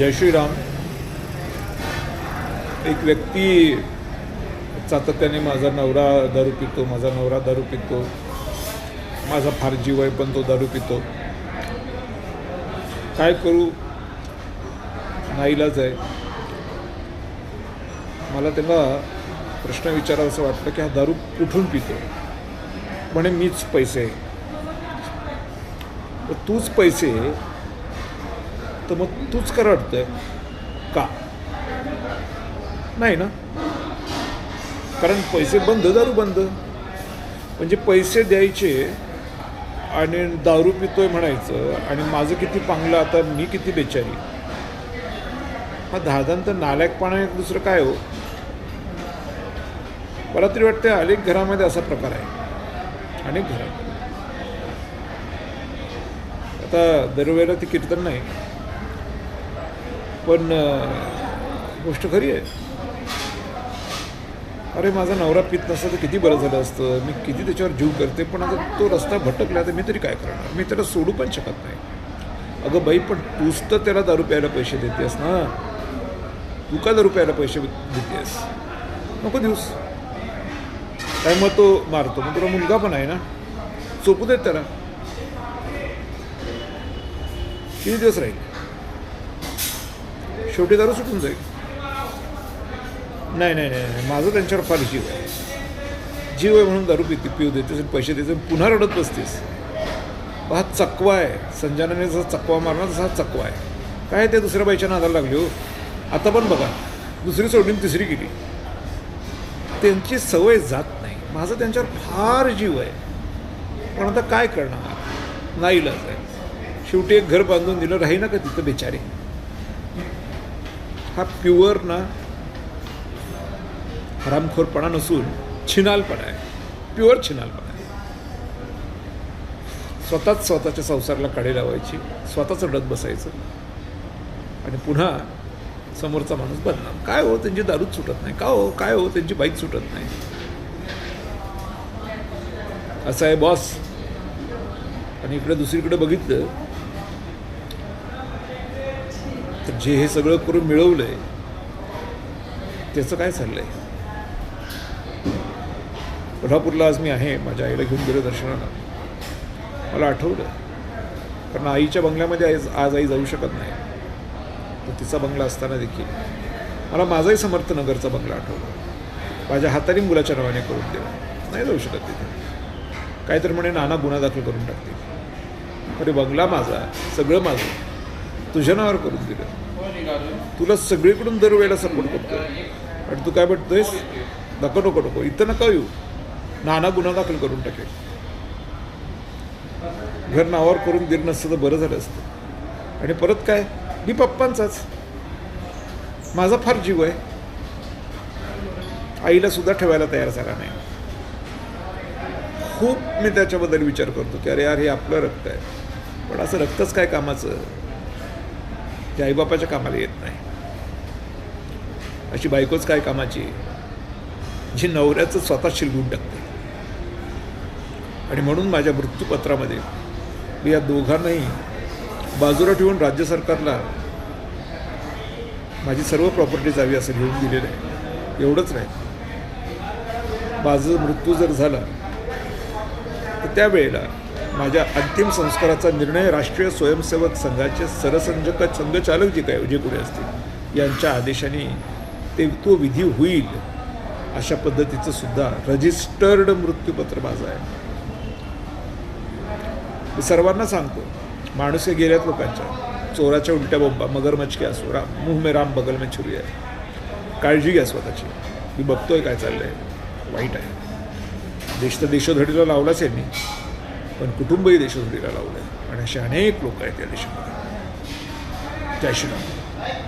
जय श्रीराम. एक व्यक्ती सातत्याने माझा नवरा दारू पितो माझा नवरा दारू पितो माझा फार जीव आहे पण तो दारू पितो. काय करू? नाईलाच आहे. मला त्यांना प्रश्न विचारावा असं वाटतं की हा दारू कुठून पितो? म्हणे मीच पैसे. तर तूच पैसे तर मग तूच करडतोय. का? नाही ना? कारण पैसे बंद दारू बंद. म्हणजे पैसे द्यायचे आणि दारू पितोय म्हणायचं आणि माझं किती पांगलं आता मी किती बेचारी. हा दहादांत नालायकपणा एक दुसरं काय हो? मला तरी वाटतं अनेक घरामध्ये असा प्रकार आहे. अनेक घरामध्ये. आता दरवेळेला ती कीर्तन नाही. पण गोष्ट खरी आहे. अरे माझा नवरा पित नसता तर किती बरं झालं असतं. मी किती त्याच्यावर जीव करते पण आता तो रस्ता भटकला तर मी तरी काय करणार? मी त्याला सोडू पण शकत नाही. अगं बाई पण तूच तर त्याला दारू प्यायला पैसे देतेस ना? तू का दारू प्यायला पैसे देतेस? नको दिवस काय मग तो मारतो? मग तुला मुलगा पण आहे ना? चोपू देत त्याला. किती दिवस राहील? शेवटी दारू सुटून जाईल. नाही नाही नाही नाही. माझं त्यांच्यावर फार जीव आहे. जीव आहे म्हणून दारू पिते पिऊ देतेस आणि पैसे देते पुन्हा रडत बसतेस. हा चकवा आहे. संजनाने जसा चकवा मारणार तसा चकवा आहे. काय ते दुसऱ्या बाईच्या नादाला लागले हो? आता पण बघा दुसरी सोडून तिसरी गेली. त्यांची सवय जात नाही. माझं त्यांच्यावर फार जीव आहे. पण आता काय करणार? नाईलाज आहे. शेवटी एक घर बांधून दिलं राही ना का तिथं बेचारे? हा प्युअर ना हरामखोरपणा नसून छिनालपणा आहे. प्युअर छिनालपणा आहे. स्वतःच स्वतःच्या संसाराला कडे लावायची स्वतःच रडत बसायचं. आणि पुन्हा समोरचा माणूस बदनाम. काय हो त्यांची दारूच सुटत नाही. का हो काय हो त्यांची बाईक सुटत नाही. असं आहे बॉस आणि इकडे दुसरीकडे बघितलं तर जे हे सगळं करून मिळवलं आहे त्याचं काय चाललं आहे कोल्हापूरला आज मी आहे माझ्या आईला घेऊन गेलो दर्शनाला. मला आठवलं. कारण आईच्या बंगल्यामध्ये आज आज आई जाऊ शकत नाही. तर तिचा बंगला असताना देखील. मला माझाही समर्थ नगरचा बंगला आठवला. माझ्या हाताने मुलाच्या नावाने करून देवा नाही जाऊ शकत तिथे. काहीतरी म्हणे नाना गुन्हा दाखल करून टाकतील. अरे बंगला माझा. सगळं माझं. तुझ्या नावावर करून दिलं. तुला सगळीकडून दरवेळेला सपोर्ट करतो आणि तू काय म्हणतोयस? नको नको नको. इथं नका येऊ. नाना गुन्हा दाखल करून टाकेल. घर नावावर करून दिलं नसतं तर बरं झालं असतं. आणि परत काय? मी पप्पांचाच. माझा फार जीव आहे. आईला सुद्धा ठेवायला तयार झाला नाही. खूप मी त्याच्याबद्दल विचार करतो की अरे यार हे आपलं रक्त आहे. पण असं रक्तच काय कामाचं? ते आईबापाच्या कामाला येत नाही. अशी बायकोच काय कामाची? जी नवऱ्याचं स्वतः शिलगून टाकते. आणि म्हणून माझ्या मृत्यूपत्रामध्ये मी या दोघांनाही बाजूला ठेवून राज्य सरकारला माझी सर्व प्रॉपर्टी जावी असं लिहून दिलेलं आहे. एवढंच नाही. माझं मृत्यू जर झाला तर त्यावेळेला माझ्या अंतिम संस्काराचा निर्णय राष्ट्रीय स्वयंसेवक संघाचे सरसंघक संघचालक जे काय जे कोणी असतील यांच्या आदेशाने ते तो विधी होईल अशा पद्धतीचं सुद्धा रजिस्टर्ड मृत्यूपत्र माझं आहे. मी सर्वांना सांगतो माणूस हे गेल्यात लोकांच्या. चोराच्या उलट्या बोंबा मगरमच्छ असो राम मुह मे राम बगल में छुरी आहे. काळजी घ्या स्वतःची. मी बघतोय काय चाललंय. वाईट आहे. देश तर देशोधडीला लावलाच यांनी. पण कुटुंबही देशोधडीला लावलं आहे आणि असे अनेक लोक आहेत या देशामध्ये. जय श्रीराम.